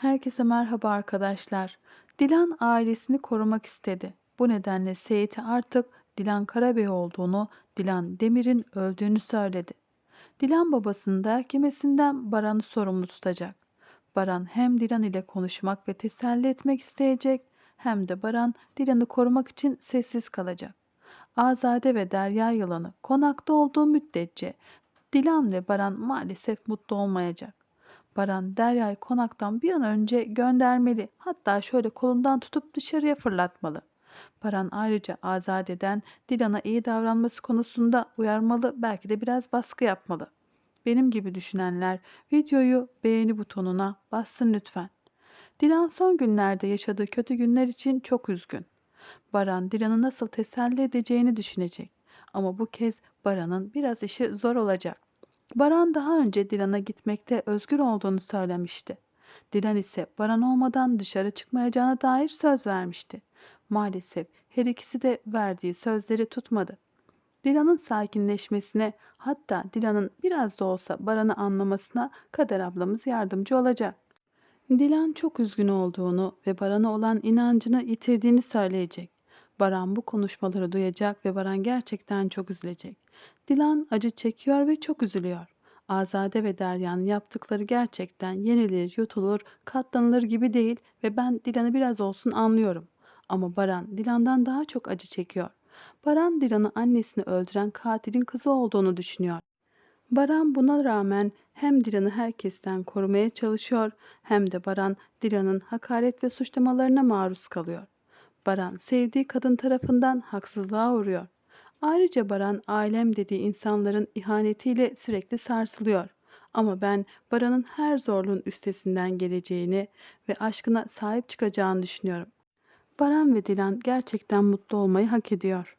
Herkese merhaba arkadaşlar. Dilan ailesini korumak istedi. Bu nedenle Seyit'e artık Dilan Karabey olduğunu, Dilan Demir'in öldüğünü söyledi. Dilan babasının dayak yemesinden Baran'ı sorumlu tutacak. Baran hem Dilan ile konuşmak ve teselli etmek isteyecek hem de Baran Dilan'ı korumak için sessiz kalacak. Azade ve Derya yılanı konakta olduğu müddetçe Dilan ve Baran maalesef mutlu olmayacak. Baran Derya'yı konaktan bir an önce göndermeli. Hatta şöyle kolundan tutup dışarıya fırlatmalı. Baran ayrıca Azade'den Dilan'a iyi davranması konusunda uyarmalı, belki de biraz baskı yapmalı. Benim gibi düşünenler videoyu beğeni butonuna bassın lütfen. Dilan son günlerde yaşadığı kötü günler için çok üzgün. Baran Dilan'ı nasıl teselli edeceğini düşünecek. Ama bu kez Baran'ın biraz işi zor olacak. Baran daha önce Dilan'a gitmekte özgür olduğunu söylemişti. Dilan ise Baran olmadan dışarı çıkmayacağına dair söz vermişti. Maalesef her ikisi de verdiği sözleri tutmadı. Dilan'ın sakinleşmesine hatta Dilan'ın biraz da olsa Baran'ı anlamasına Kader ablamız yardımcı olacak. Dilan çok üzgün olduğunu ve Baran'a olan inancını yitirdiğini söyleyecek. Baran bu konuşmaları duyacak ve Baran gerçekten çok üzülecek. Dilan acı çekiyor ve çok üzülüyor. Azade ve Derya'nın yaptıkları gerçekten yenilir, yutulur, katlanılır gibi değil ve ben Dilan'ı biraz olsun anlıyorum. Ama Baran Dilan'dan daha çok acı çekiyor. Baran Dilan'ı annesini öldüren katilin kızı olduğunu düşünüyor. Baran buna rağmen hem Dilan'ı herkesten korumaya çalışıyor hem de Baran Dilan'ın hakaret ve suçlamalarına maruz kalıyor. Baran sevdiği kadın tarafından haksızlığa uğruyor. Ayrıca Baran ailem dediği insanların ihanetiyle sürekli sarsılıyor. Ama ben Baran'ın her zorluğun üstesinden geleceğini ve aşkına sahip çıkacağını düşünüyorum. Baran ve Dilan gerçekten mutlu olmayı hak ediyor.